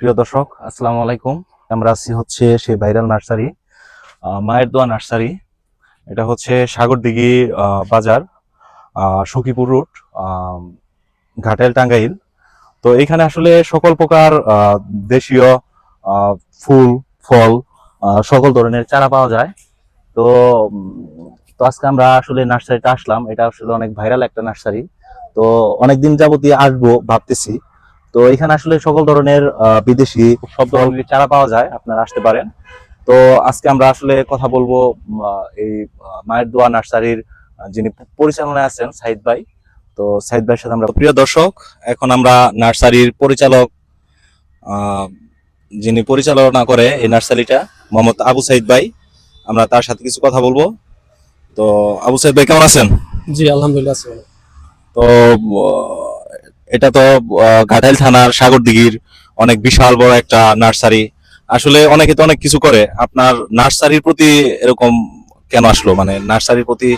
প্রিয় দর্শক আসসালামু আলাইকুম। আমরা আছি হচ্ছে সেই ভাইরাল নার্সারি মায়ের দোয়া নার্সারি। এটা হচ্ছে সাগরদিঘি বাজার সখীপুর রুট আহ, ঘাটাইল টাঙ্গাইল। তো এখানে আসলে সকল প্রকার দেশীয় ফুল ফল সকল ধরনের চারা পাওয়া যায়। তো তো আজকে আমরা আসলে নার্সারিতে আসলাম। এটা আসলে অনেক ভাইরাল একটা নার্সারি। তো অনেকদিন যাবতীয় আসব ভাবতেছি। তো এখানে আসলে সকল ধরনের বিদেশি সব ধরনের চারা পাওয়া যায় আপনারা আসতে পারেন। তো আজকে আমরা আসলে কথা বলব এই মায়ের দোয়া নার্সারির যিনি পরিচালনায় আছেন সাইদ ভাই। তো সাইদ ভাইয়ের সাথে আমরা প্রিয় দর্শক এখন আমরা নার্সারির পরিচালক আহ, যিনি পরিচালনা করে এই নার্সারিটা মোহাম্মদ আবু সাইদ ভাই। আমরা তার সাথে কিছু কথা বলব। তো আবু সাইদ ভাই কেমন আছেন? জি আলহামদুলিল্লাহ তো এটা তো ঘাটাইল থানার সাগরদিঘির অনেক বিশাল বড় একটা নার্সারি। আসলে অনেকে তো অনেক কিছু করে। আপনার নার্সারির প্রতি এরকম কেন আসলো? মানে নার্সারির প্রতি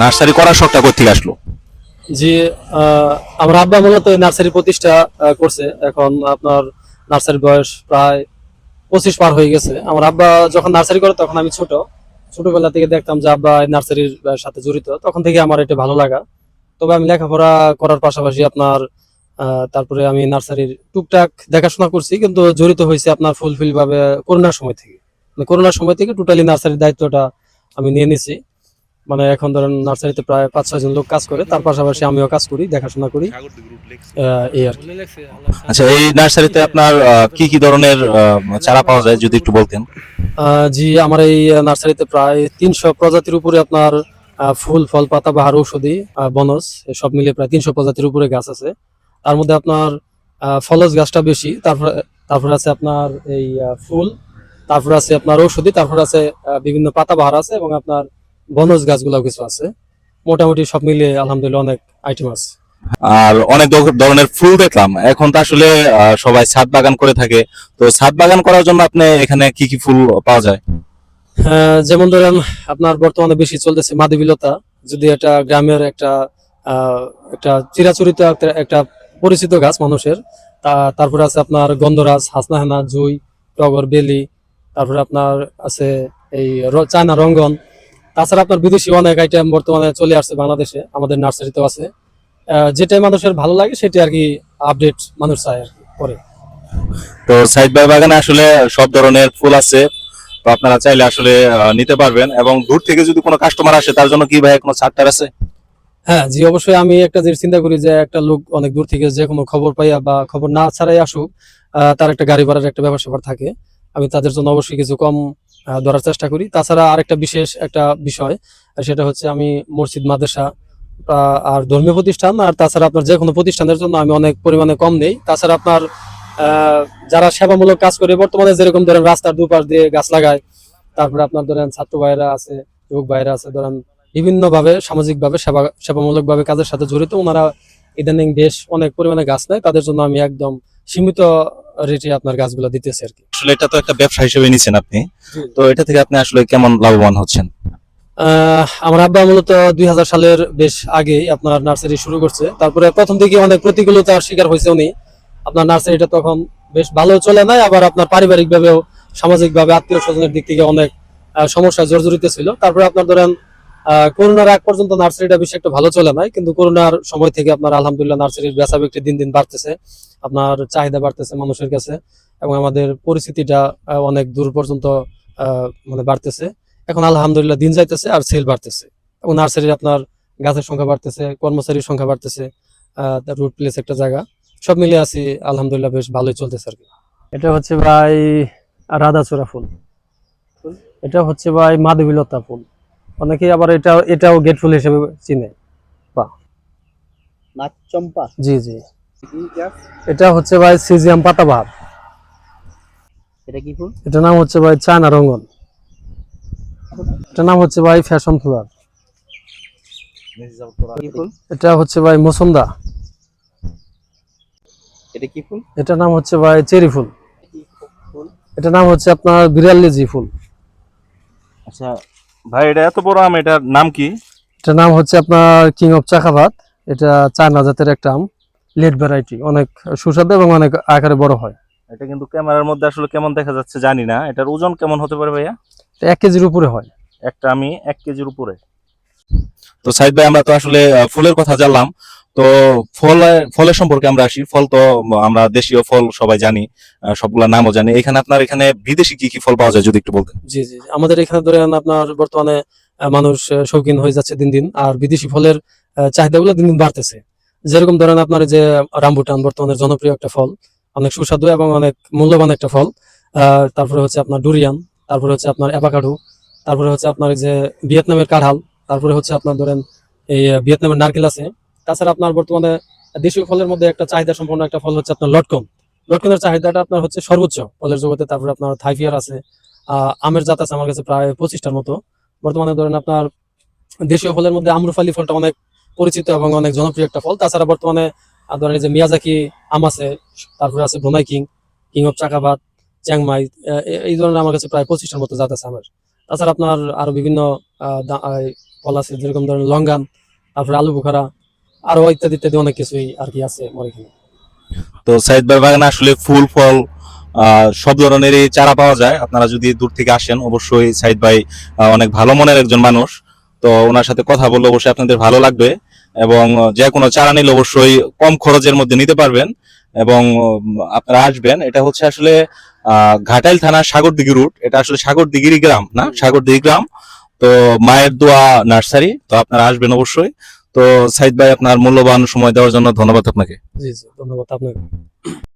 নার্সারি করার শখটা কোথেকে আসলো? জি আমার আব্বা মূলত নার্সারি প্রতিষ্ঠা করছে। এখন আপনার নার্সারির বয়স প্রায় পঁচিশ পার হয়ে গেছে। আমার আব্বা যখন নার্সারি করে, তখন আমি ছোট। ছোটবেলা থেকে দেখতাম যে আব্বা নার্সারির সাথে জড়িত। তখন থেকে আমার এটা ভালো লাগা। তবে আমি লেখাপড়া করার পাশাপাশি আপনার তারপরে আমি নার্সারির টুকটাক দেখাশোনা করছি কিন্তু জড়িত হয়েছে আপনার ফুলফিল ভাবে করোনার সময় থেকে। মানে করোনার সময় থেকে টোটালি নার্সারির দায়িত্বটা আমি নিয়ে নিছি। মানে এখন ধরেন নার্সারিতে প্রায় পাঁচ ছয় জন লোক কাজ করে তার পাশাপাশি আমিও কাজ করি দেখাশোনা করি। এই আর আচ্ছা এই নার্সারিতে আপনার কি কি ধরনের চারা পাওয়া যায় যদি একটু বলতেন? আহ, জি আমার এই নার্সারিতে প্রায় তিনশো প্রজাতির উপরে আপনার ফুল, ফল, পাতা বাহার ঔষধি বনজ সব মিলিয়ে প্রায় তিনশো প্রজাতির উপরে গাছ আছে। তার মধ্যে আপনার ফলজ গাছটা বেশি, তারপরে তারপরে আছে আপনার এই ফুল, তারপরে আছে আপনার ঔষধি, তারপরে আছে বিভিন্ন পাতা বাহার আছে এবং আপনার বনজ গাছগুলো কিছু আছে। মোটামুটি সব মিলিয়ে আলহামদুলিল্লাহ অনেক আইটেম আছে। আর অনেক ধরনের ফুল দেখলাম। এখন তো আসলে সবাই ছাদ বাগান করে থাকে। তো ছাদ বাগান করার জন্য আপনি এখানে কি কি ফুল পাওয়া যায়? যেমন ধরেন আপনার বর্তমানে বেশি চলতেছে মাধবীলতা যদি এটা গ্রামের একটা একটা চিরাচরিত একটা- পরিচিত গাছ মানুষের তারপরে আছে আপনার গন্ধরাজ, হাসনাহানা, জুই, টগর, বেলি, তারপরে আপনার আছে এই চায়না রঙ্গন। তাছাড়া আপনার বিদেশি অনেক আইটেম বর্তমানে চলে আসছে বাংলাদেশে, আমাদের নার্সারিতেও আছে। যেটাই মানুষের ভালো লাগে সেটাই আর কি আপডেট মানুষ চায় আর কি, করে। তো সাইড বাই বাগানে আসলে সব ধরনের ফুল আছে আপনারা চাইলে আসলে নিতে পারবেন এবং দূর থেকে যদি কোনো কাস্টমার আসে, তার জন্য কি ভাই কোনো ছাড়টার আছে? হ্যাঁ জি, অবশ্যই আমি একটা জিনিস চিন্তা করি যে একটা লোক অনেক দূর থেকে যে কোনো খবর পাইয়া বা খবর না ছাড়াই আসুক তার একটা গাড়ি ভাড়ার একটা স্যাপার থাকে। আমি তাদের জন্য অবশ্যই কিছু কম ধরার চেষ্টা করি। তাছাড়া আরেকটা বিশেষ একটা বিষয়, সেটা হচ্ছে আমি মসজিদ, মাদ্রাসা আর ধর্মীয় প্রতিষ্ঠান, আর তাছাড়া আপনার যে কোনো প্রতিষ্ঠানের জন্য আমি অনেক পরিমাণে কম নেই। তাছাড়া আপনার যারা সেবামূলক কাজ করে বর্তমানে যেরকম ধরেন রাস্তার দুপাশ দিয়ে গাছ লাগায় তারপরে আপনার ধরেন ছাত্র ভাইরা আছে যুবক ভাইরা আছে ধরেন বিভিন্ন ভাবে সামাজিক ভাবে সেবা সেবামূলক ভাবে কাজের সাথে জড়িত ওনারা ইদানিং বেশ অনেক পরিমাণে গাছ নেয় তাদের জন্য আমি একদম সীমিত রেটে আপনার গাছগুলো দিতেছি আর কি। আসলে এটা তো একটা ব্যবসা হিসেবে নিছেন আপনি। তো এটা থেকে আপনি আসলে কেমন লাভবান হচ্ছেন? আহ, আমার আব্বা মূলত দুই হাজার সালের বেশ আগেই আপনার নার্সারি শুরু করছে। তারপরে প্রথম দিকে অনেক প্রতিকূলতার শিকার হয়েছে উনি। আপনার নার্সারিটা তখন বেশ ভালো চলে নাই, আবার আপনার পারিবারিক ভাবেও সামাজিক ভাবে আত্মীয় স্বজনের দিক থেকে অনেক সমস্যা জর্জরিত ছিল। তারপরে আপনার ধরেন করোনার আগ পর্যন্ত নার্সারিটা বেশি একটা ভালো চলে নাই, কিন্তু করোনার সময় থেকে আপনার আলহামদুলিল্লাহ নার্সারির বেচা বিক্রি দিন দিন বাড়তেছে, আপনার চাহিদা বাড়তেছে মানুষের কাছে, এবং আমাদের পরিস্থিতিটা অনেক দূর পর্যন্ত মানে বাড়তেছে। এখন আলহামদুলিল্লাহ দিন যাইতেছে আর সেল বাড়তেছে, এবং নার্সারির আপনার গাছের সংখ্যা বাড়তেছে, কর্মচারীর সংখ্যা বাড়তেছে রুট প্লেস একটা জায়গা। সব মিলে আছি আলহামদুলিল্লাহ বেশ ভালোই চলতেছে আর কি। এটা হচ্ছে ভাই রাধাচূড়া ফুল। এটা হচ্ছে ভাই মাধবীলতা ফুল। অনেকেই আবার এটা এটাও গেট ফুল হিসেবে চিনে। জি জি। এটা হচ্ছে ভাই সিজিয়াম পাতাবাহার। এটা কি ফুল? এটার নাম হচ্ছে ভাই চায়না রঙ্গন। এটার নাম হচ্ছে ভাই ফ্যাশন ফ্লাওয়ার ফুল? এটা হচ্ছে ভাই মৌসুমদা এটা কি ফুল? এটার নাম হচ্ছে ভাই চেরি ফুল। কি ফুল এটার নাম হচ্ছে আপনার বিরাল্লিজি ফুল। আচ্ছা ভাই এটা এত বড় আম এটার নাম কি? এটার নাম হচ্ছে আপনার কিং অফ চাকাভাত এটা চায়না জাতের একটা আম। লেট ভ্যারাইটি অনেক সুস্বাদু এবং অনেক আকারে বড় হয়। এটা কিন্তু ক্যামেরার মধ্যে আসলে কেমন দেখা যাচ্ছে জানি না। এটার ওজন কেমন হতে পারে ভাইয়া? এটা এক কেজির উপরে হয়। একটা আমি এক কেজির উপরে। তো সাইদ ভাই আমরা তো আসলে ফুলের কথা জানলাম। তো ফল ফলের সম্পর্কে আমরা আসি। ফল তো আমরা দেশীয় ফল সবাই জানি সবগুলা নামও জানি। এখানে আপনার এখানে বিদেশি কি কি ফল পাওয়া যায় যদি একটু বলতেন? জি জি। আমাদের এখানে ধরেন আপনার বর্তমানে মানুষ শৌখিন হয়ে যাচ্ছে দিন দিন, আর বিদেশি ফলের চাহিদাগুলো দিন দিন বাড়তেছে। যেরকম ধরেন আপনার যে রামবুটান বর্তমানে জনপ্রিয় একটা ফল, অনেক সুস্বাদু এবং অনেক মূল্যবান একটা ফল তারপরে হচ্ছে আপনার ডুরিয়ান, তারপরে হচ্ছে আপনার অ্যাভাকাডো, তারপরে হচ্ছে আপনার যে ভিয়েতনামের কাঁঠাল, তারপরে হচ্ছে আপনার ধরেন এই ভিয়েতনামের নারকেল আছে। তাছাড়া আপনার বর্তমানে দেশীয় ফলের মধ্যে একটা চাহিদা সম্পন্ন একটা ফল হচ্ছে আপনার লটকন। লটকনের চাহিদাটা আপনার হচ্ছে সর্বোচ্চ ফলের জগতে। তারপরে আপনার থাইফিয়ার আছে আমের জাত আছে আমার কাছে প্রায় পঁচিশটার মতো। বর্তমানে ধরেন আপনার দেশীয় ফলের মধ্যে আমরুফালি ফলটা অনেক পরিচিত এবং অনেক জনপ্রিয় একটা ফল। তাছাড়া বর্তমানে ধরেন যে মিয়াজাকি আম আছে, তারপরে আছে ব্রোনাই কিং কিং অফ চাকাবাদ চ্যাংমাই এই ধরনের আমার কাছে প্রায় পঁচিশটার মতো জাত আছে আমের। তাছাড়া আপনার আরও বিভিন্ন ফল আছে, যেরকম ধরেন লঙ্গান, তারপরে আলু বুখারা আরও ইত্যাদি ইত্যাদি অনেক কিছুই আর কি আছে তো সাইদ ভাই বাগানে আসলে ফুল ফল সব ধরনেরই চারা পাওয়া যায়। আপনারা যদি দূর থেকে আসেন, অবশ্যই সাইদ ভাই অনেক ভালো মনের একজন মানুষ। তো ওনার সাথে কথা বললে অবশ্যই আপনাদের ভালো লাগবে এবং যে কোনো চারা নিলে অবশ্যই কম খরচের মধ্যে নিতে পারবেন এবং আপনারা আসবেন। এটা হচ্ছে আসলে ঘাটাইল থানা সাগরদিঘি রুট। এটা আসলে সাগরদিঘিরই গ্রাম, না? সাগরদিঘি গ্রাম। তো মায়ের দোয়া নার্সারি, তো আপনারা আসবেন অবশ্যই। তো সাইদ ভাই আপনার মূল্যবান সময় দেওয়ার জন্য ধন্যবাদ আপনাকে। জি জি ধন্যবাদ আপনাকে।